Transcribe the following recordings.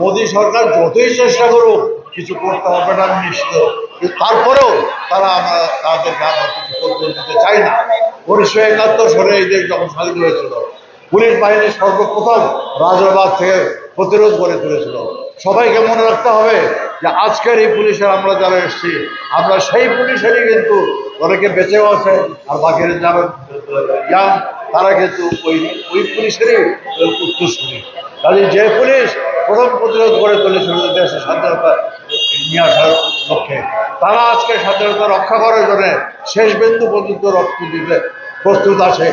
মোদী সরকার যতই চেষ্টা করুক, কিছু করতে হবে না, নিশ্চিত। তারপরেও তারা আমরা তাদেরকে আমরা কিছু করতে দিতে চাই না। উনিশশো একাত্তর সালে এই দেশ যখন স্বাধীন হয়েছিল, পুলিশ বাহিনী সর্বপ্রথম রাজাবাদ থেকে প্রতিরোধ করে তুলেছিল। সবাইকে মনে রাখতে হবে যে আজকের এই পুলিশের আমরা যারা এসেছি, আমরা সেই পুলিশেরই কিন্তু অনেকে বেঁচেও আছে আর বাকির যারা তারা কিন্তু ওই ওই পুলিশেরই উত্তরসূরি কাজে যে পুলিশ প্রথম প্রতিরোধ করে তুলেছিল দেশের স্বাধীনতা নিয়ে আসার লক্ষ্যে, তারা আজকে স্বাধীনতা রক্ষা করার জন্য শেষ বিন্দু পর্যন্ত রক্ত দিতে প্রস্তুত আছে।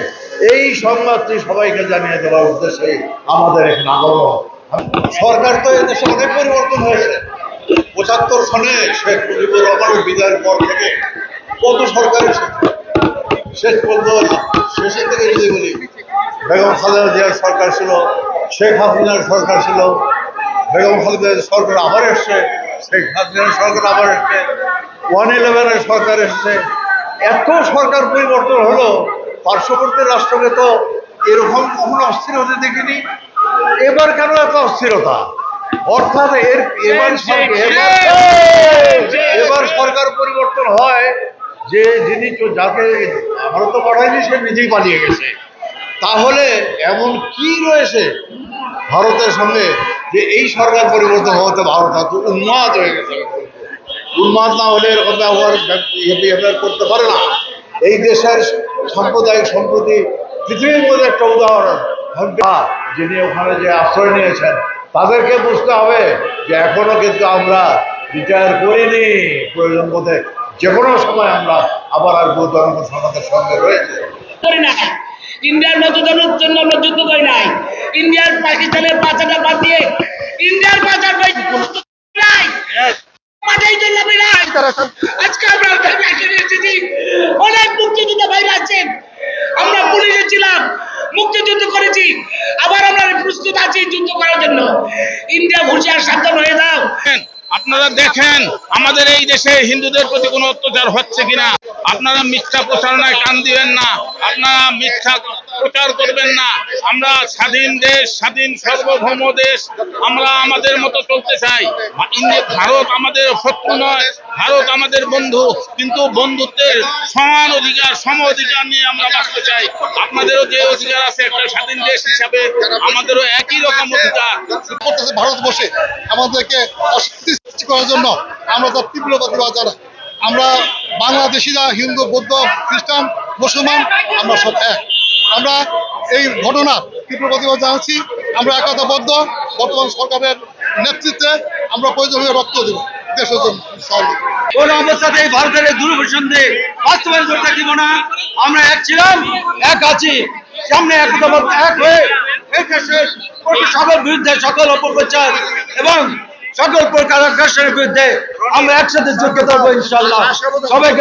এই সংবাদটি সবাইকে জানিয়ে দেওয়ার উদ্দেশ্যে আমাদের এখানে আগমন। সরকার তো এদেশে অনেক পরিবর্তন হয়েছে। পঁচাত্তর সনে শেখ মুজিবুর রহমানের বিদায়ের পর থেকে কত সরকার এসেছে? শেষ পর্যন্ত শেষের থেকে যদি বলি বেগম খালেদা জিয়ার সরকার ছিল শেখ হাসিনার সরকার ছিল বেগম খালেদা সরকার আবার এসছে শেখ হাসিনার সরকার আবার এসছে ওয়ান ইলেভেনের সরকার এসছে। এত সরকার পরিবর্তন হলো পার্শ্ববর্তী রাষ্ট্রকে তো এরকম কখনো অস্থির হতে দেখিনি। এবার কেন এত অস্থিরতা? অর্থাৎ এর এবার এবার- সরকার যে যিনি যাকে ভারত পাঠায়নি সে নিজেই পালিয়ে গেছে। তাহলে এমন কি রয়েছে ভারতের সঙ্গে যে এই সরকার পরিবর্তন হতে ভারত এত উন্মাদ হয়ে গেছে? উন্মাদ না হলে এরকম ব্যবহার বিহেভিয়ার করতে পারে না। এই দেশের সাম্প্রদায়িক সম্প্রতি পৃথিবীর মধ্যে একটা উদাহরণ। যিনি ওখানে যে আশ্রয় নিয়েছেন, তাদেরকে বুঝতে হবে যে এখনও কিন্তু আমরা রিটায়ার করিনি প্রয়োজন বোধে। যে কোনো সময় আমরা আবার আর আসব জনসমাজের সঙ্গে রয়েছে। করি নাই। ইন্ডিয়ার মতজনের জন্য আমরা যুদ্ধ করি নাই। ইন্ডিয়ার পাকিস্তানের পাচারটা বাদ দিয়ে ইন্ডিয়ার পাচার ভাই নাই। পাঠাই জন্য আমি আজকে আমরা অনেক মুক্তিযুদ্ধ বাইরে আছেন। আমরা পুলিশে ছিলাম মুক্তিযুদ্ধ করেছি। আবার আমরা প্রস্তুত আছি যুদ্ধ করার জন্য। ইন্ডিয়া হুঁশিয়ার সাবধান হয়ে যাও। আপনারা দেখেন, আমাদের এই দেশে হিন্দুদের প্রতি কোনো অত্যাচার হচ্ছে কিনা? আপনারা মিথ্যা প্রচারণায় কান দিবেন না। আপনারা মিথ্যা প্রচার করবেন না। আমরা স্বাধীন দেশ, স্বাধীন সার্বভৌম দেশ, আমরা আমাদের মতো চলতে চাই। ভারত আমাদের শত্রু নয়, ভারত আমাদের বন্ধু, কিন্তু বন্ধুত্বের সমান অধিকার, সম অধিকার নিয়ে আমরা বাঁচতে চাই। আপনাদেরও যে অধিকার আছে একটা স্বাধীন দেশ হিসাবে, আমাদেরও একই রকম অধিকার। করতেছে ভারতবর্ষে আমাদেরকে অশান্তি সৃষ্টি করার জন্য আমরা তার তীব্র প্রতিবাদ আমরা বাংলাদেশিরা, হিন্দু, বৌদ্ধ, খ্রিস্টান, মুসলমান, আমরা সব এক। আমরা এই ঘটনার তীব্র প্রতিবাদ জানাচ্ছি। আমরা একতাবদ্ধ। বর্তমান সরকারের নেতৃত্বে আমরা প্রয়োজনীয় রক্ত দেব দেশের জন্য কোন ভারতের বাস্তবায়ন করে থাকিব না। আমরা এক ছিলাম, এক আছি। সামনে একতাবদ্ধ, এক হয়ে এই দেশের সকল বিরুদ্ধে সকল অপপ্রচার এবং সকল প্রকার বিরুদ্ধে আমরা একসাথে যোগ্য করব ইনশাল্লাহ সবাইকে